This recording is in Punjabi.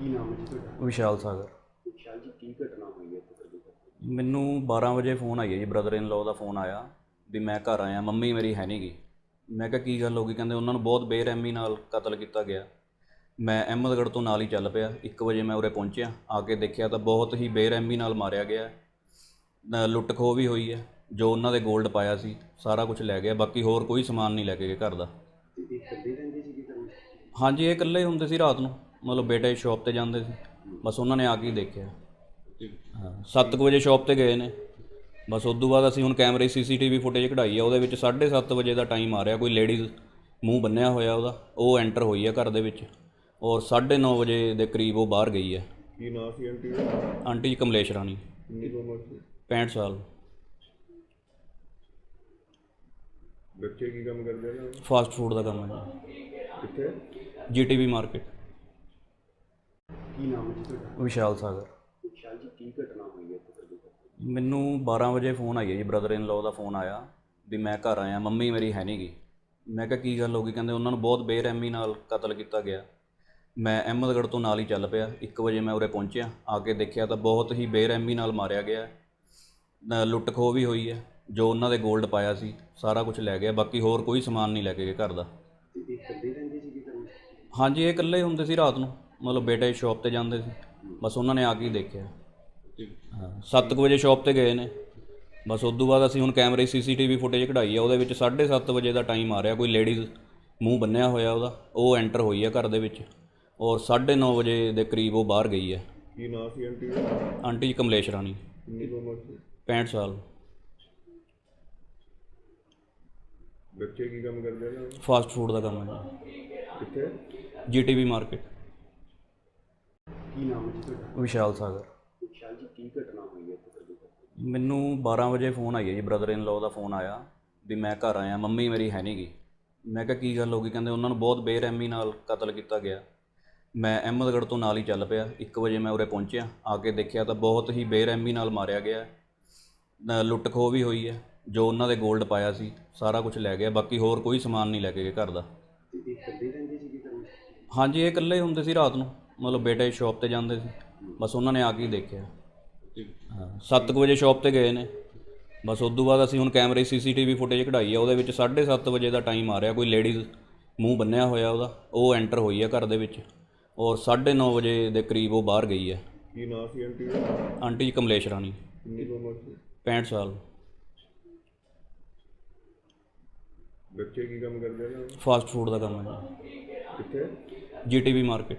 ਕੀ ਨਾਮ ਹੈ ਜੀ ਤੁਹਾਡਾ? ਵਿਸ਼ਾਲ ਸਾਗਰ। ਵਿਸ਼ਾਲ ਜੀ ਕੀ ਘਟਨਾ ਹੋਈ ਹੈ ਤੁਹਾਡੇ ਘਰ? ਮੈਨੂੰ 12 ਵਜੇ ਫੋਨ ਆਈ ਹੈ ਜੀ ਬ੍ਰਦਰ ਇਨ ਲਾਅ ਦਾ ਫੋਨ ਆਇਆ ਵੀ ਮੈਂ ਘਰ ਆਇਆ ਮੰਮੀ ਮੇਰੀ ਹੈ ਨਹੀਂਗੀ ਮੈਂ ਕਿਹਾ ਕੀ ਗੱਲ ਹੋ ਗਈ? ਕਹਿੰਦੇ ਉਹਨਾਂ ਨੂੰ ਬਹੁਤ ਬੇਰਹਿਮੀ ਨਾਲ ਕਤਲ ਕੀਤਾ ਗਿਆ। ਮੈਂ ਅਹਿਮਦਗੜ੍ਹ ਤੋਂ ਨਾਲ ਹੀ ਚੱਲ ਪਿਆ। 1 ਵਜੇ ਮੈਂ ਉਰੇ ਪਹੁੰਚਿਆ। ਆ ਕੇ ਦੇਖਿਆ ਤਾਂ ਬਹੁਤ ਹੀ ਬੇਰਹਿਮੀ ਨਾਲ ਮਾਰਿਆ ਗਿਆ। ਹੈ। ਨ- ਲੁੱਟ ਖੋਹ ਵੀ ਹੋਈ ਹੈ। ਜੋ ਉਹਨਾਂ ਦੇ 골ਡ ਪਾਇਆ ਸੀ ਸਾਰਾ ਕੁਝ ਲੈ ਗਿਆ। ਬਾਕੀ ਹੋਰ ਕੋਈ ਸਮਾਨ ਨਹੀਂ ਲੈ ਕੇ ਗਏ ਘਰ ਦਾ। ਤੇ ਇਹ ਇਕੱਲੇ ਰਹਿੰਦੇ ਸੀ ਕਿਤੇ ਹਾਂਜੀ ਇਹ ਇਕੱਲੇ ਹੁੰਦੇ ਸੀ ਰਾਤ ਨੂੰ। ਮਤਲਬ ਬੇਟੇ ਸ਼ਾਪ ਤੇ ਜਾਂਦੇ ਸੀ। ਬਸ ਉਹਨਾਂ ਨੇ ਆ ਕੇ ਹੀ ਦੇਖਿਆ। ਹਾਂ 7 ਵਜੇ ਸ਼ਾਪ ਤੇ ਗਏ ਨੇ। ਬਸ ਉਸ ਤੋਂ ਬਾਅਦ ਅਸੀਂ ਹੁਣ ਕੈਮਰੇ ਸੀਸੀਟੀਵੀ ਫੁਟੇਜ ਕਢਾਈ ਆ ਉਹਦੇ ਵਿੱਚ 7:30 ਵਜੇ ਦਾ ਟਾਈਮ ਆ ਰਿਹਾ। ਕੋਈ ਲੇਡੀਜ਼ ਮੂੰਹ ਬੰਨਿਆ ਹੋਇਆ ਉਹਦਾ ਉਹ ਐਂਟਰ ਹੋਈ ਹੈ ਘਰ ਦੇ ਵਿੱਚ। ਔਰ 9:30 ਵਜੇ ਦੇ ਕਰੀਬ ਉਹ ਬਾਹਰ ਗਈ ਹੈ ਕੀ ਨਾਂ ਸੀ ਆਂਟੀ? ਦਾ ਆਂਟੀ ਜੀ ਕਮਲੇਸ਼ ਰਾਣੀ। ਕਿੰਨੀ ਕੁ ਉਮਰ ਸੀ? 65 ਸਾਲ। ਬੱਚੇ ਕੀ ਕੰਮ ਕਰਦੇ ਨੇ? ਫਾਸਟ ਫੂਡ ਦਾ ਕੰਮ ਹੈ ਕਿੱਥੇ? ਜੀਟੀਵੀ ਮਾਰਕੀਟ ਕੀ ਨਾਮ ਹੈ ਜੀ ਤੁਹਾਡਾ? ਵਿਸ਼ਾਲ ਸਾਗਰ ਵਿਸ਼ਾਲ ਜੀ ਕੀ ਘਟਨਾ ਹੋਈ ਹੈ ਤੁਹਾਡੇ ਘਰ? ਮੈਨੂੰ 12 ਵਜੇ ਫੋਨ ਆਈ ਹੈ ਜੀ ਬ੍ਰਦਰ ਇਨ ਲਾਅ ਦਾ ਫੋਨ ਆਇਆ ਵੀ ਮੈਂ ਘਰ ਆਇਆ ਮੰਮੀ ਮੇਰੀ ਹੈ ਨਹੀਂਗੀ ਮੈਂ ਕਿਹਾ ਕੀ ਗੱਲ ਹੋ ਗਈ? ਕਹਿੰਦੇ ਉਹਨਾਂ ਨੂੰ ਬਹੁਤ ਬੇਰਹਿਮੀ ਨਾਲ ਕਤਲ ਕੀਤਾ ਗਿਆ। ਮੈਂ ਅਹਿਮਦਗੜ੍ਹ ਤੋਂ ਨਾਲ ਹੀ ਚੱਲ ਪਿਆ। 1 ਵਜੇ ਮੈਂ ਉਰੇ ਪਹੁੰਚਿਆ। ਆ ਕੇ ਦੇਖਿਆ ਤਾਂ ਬਹੁਤ ਹੀ ਬੇਰਹਿਮੀ ਨਾਲ ਮਾਰਿਆ ਗਿਆ। ਹੈ। ਨ- ਲੁੱਟ ਖੋਹ ਵੀ ਹੋਈ ਹੈ। ਜੋ ਉਹਨਾਂ ਦੇ 골ਡ ਪਾਇਆ ਸੀ ਸਾਰਾ ਕੁਝ ਲੈ ਗਿਆ। ਬਾਕੀ ਹੋਰ ਕੋਈ ਸਮਾਨ ਨਹੀਂ ਲੈ ਕੇ ਗਏ ਘਰ ਦਾ। ਤੇ ਇਹ ਇਕੱਲੇ ਰਹਿੰਦੇ ਸੀ ਕਿਤੇ ਹਾਂਜੀ ਇਹ ਇਕੱਲੇ ਹੁੰਦੇ ਸੀ ਰਾਤ ਨੂੰ। ਮਤਲਬ ਬੇਟੇ ਸ਼ਾਪ ਤੇ ਜਾਂਦੇ ਸੀ। ਬਸ ਉਹਨਾਂ ਨੇ ਆ ਕੇ ਹੀ ਦੇਖਿਆ। ਹਾਂ 7 ਵਜੇ ਸ਼ਾਪ ਤੇ ਗਏ ਨੇ। ਬਸ ਉਸ ਤੋਂ ਬਾਅਦ ਅਸੀਂ ਹੁਣ ਕੈਮਰੇ ਸੀਸੀਟੀਵੀ ਫੁਟੇਜ ਕਢਾਈ ਆ ਉਹਦੇ ਵਿੱਚ 7:30 ਵਜੇ ਦਾ ਟਾਈਮ ਆ ਰਿਹਾ। ਕੋਈ ਲੇਡੀਜ਼ ਮੂੰਹ ਬੰਨਿਆ ਹੋਇਆ ਉਹਦਾ ਉਹ ਐਂਟਰ ਹੋਈ ਹੈ ਘਰ ਦੇ ਵਿੱਚ। ਔਰ 9:30 ਵਜੇ ਦੇ ਕਰੀਬ ਉਹ ਬਾਹਰ ਗਈ ਹੈ ਕੀ ਨਾਂ ਸੀ ਆਂਟੀ ਦਾ ਆਂਟੀ ਜੀ ਕਮਲੇਸ਼ ਰਾਣੀ। ਕਿੰਨੀ ਕੁ ਉਮਰ ਸੀ? 65 ਸਾਲ। ਬੱਚੇ ਕੀ ਕੰਮ ਕਰਦੇ ਨੇ? ਫਾਸਟ ਫੂਡ ਦਾ ਕੰਮ ਹੈ ਕਿੱਥੇ? ਜੀਟੀਵੀ ਮਾਰਕੀਟ ਕੀ ਨਾਮ ਹੈ ਜੀ ਤੁਹਾਡਾ? ਵਿਸ਼ਾਲ ਸਾਗਰ। ਵਿਸ਼ਾਲ ਜੀ ਕੀ ਘਟਨਾ ਹੋਈ ਹੈ ਤੁਹਾਡੇ ਘਰ? ਮੈਨੂੰ 12 ਵਜੇ ਫੋਨ ਆਈ ਹੈ ਜੀ ਬ੍ਰਦਰ ਇਨ ਲਾਅ ਦਾ ਫੋਨ ਆਇਆ ਵੀ ਮੈਂ ਘਰ ਆਇਆ ਮੰਮੀ ਮੇਰੀ ਹੈ ਨਹੀਂਗੀ ਮੈਂ ਕਿਹਾ ਕੀ ਗੱਲ ਹੋ ਗਈ? ਕਹਿੰਦੇ ਉਹਨਾਂ ਨੂੰ ਬਹੁਤ ਬੇਰਹਿਮੀ ਨਾਲ ਕਤਲ ਕੀਤਾ ਗਿਆ। ਮੈਂ ਅਹਿਮਦਗੜ੍ਹ ਤੋਂ ਨਾਲ ਹੀ ਚੱਲ ਪਿਆ 1 ਵਜੇ ਮੈਂ ਉਰੇ ਪਹੁੰਚਿਆ। ਆ ਕੇ ਦੇਖਿਆ ਤਾਂ ਬਹੁਤ ਹੀ ਬੇਰਹਿਮੀ ਨਾਲ ਮਾਰਿਆ ਗਿਆ। ਹੈ। ਲੁੱਟ ਖੋਹ ਵੀ ਹੋਈ ਹੈ ਜੋ ਉਹਨਾਂ ਦੇ 골ਡ ਪਾਇਆ ਸੀ ਸਾਰਾ ਕੁਝ ਲੈ ਗਿਆ ਬਾਕੀ ਹੋਰ ਕੋਈ ਸਮਾਨ ਨਹੀਂ ਲੈ ਕੇ ਗਏ ਘਰ ਦਾ। ਤੇ ਇਹ ਰਹਿੰਦੇ ਹਾਂਜੀ ਇਹ ਇਕੱਲੇ ਹੁੰਦੇ ਸੀ ਰਾਤ ਨੂੰ। ਮਤਲਬ ਬੇਟੇ ਸ਼ਾਪ ਤੇ ਜਾਂਦੇ ਸੀ। ਬਸ ਉਹਨਾਂ ਨੇ ਆ ਕੇ ਹੀ ਦੇਖਿਆ। ਹਾਂ 7 ਵਜੇ ਸ਼ਾਪ ਤੇ ਗਏ ਨੇ। ਬਸ ਉਸ ਤੋਂ ਬਾਅਦ ਅਸੀਂ ਹੁਣ ਕੈਮਰੇ ਸੀਸੀਟੀਵੀ ਫੁਟੇਜ ਕਢਾਈ ਆ ਉਹਦੇ ਵਿੱਚ 7:30 ਵਜੇ ਦਾ ਟਾਈਮ ਆ ਰਿਹਾ। ਕੋਈ ਲੇਡੀਜ਼ ਮੂੰਹ ਬੰਨਿਆ ਹੋਇਆ ਉਹਦਾ ਉਹ ਐਂਟਰ ਹੋਈ ਹੈ ਘਰ ਦੇ ਵਿੱਚ। ਔਰ 9:30 ਵਜੇ ਦੇ ਕਰੀਬ ਉਹ ਬਾਹਰ ਗਈ ਹੈ ਕੀ ਨਾਂ ਸੀ ਆਂਟੀ ਦਾ? ਆਂਟੀ ਜੀ ਕਮਲੇਸ਼ ਰਾਣੀ। ਕਿੰਨੀ ਕੁ ਉਮਰ ਸੀ? 65 ਸਾਲ। ਬੱਚੇ ਕੀ ਕੰਮ ਕਰਦੇ ਨੇ? ਫਾਸਟ ਫੂਡ ਦਾ ਕੰਮ ਹੈ ਕਿੱਥੇ? GTV market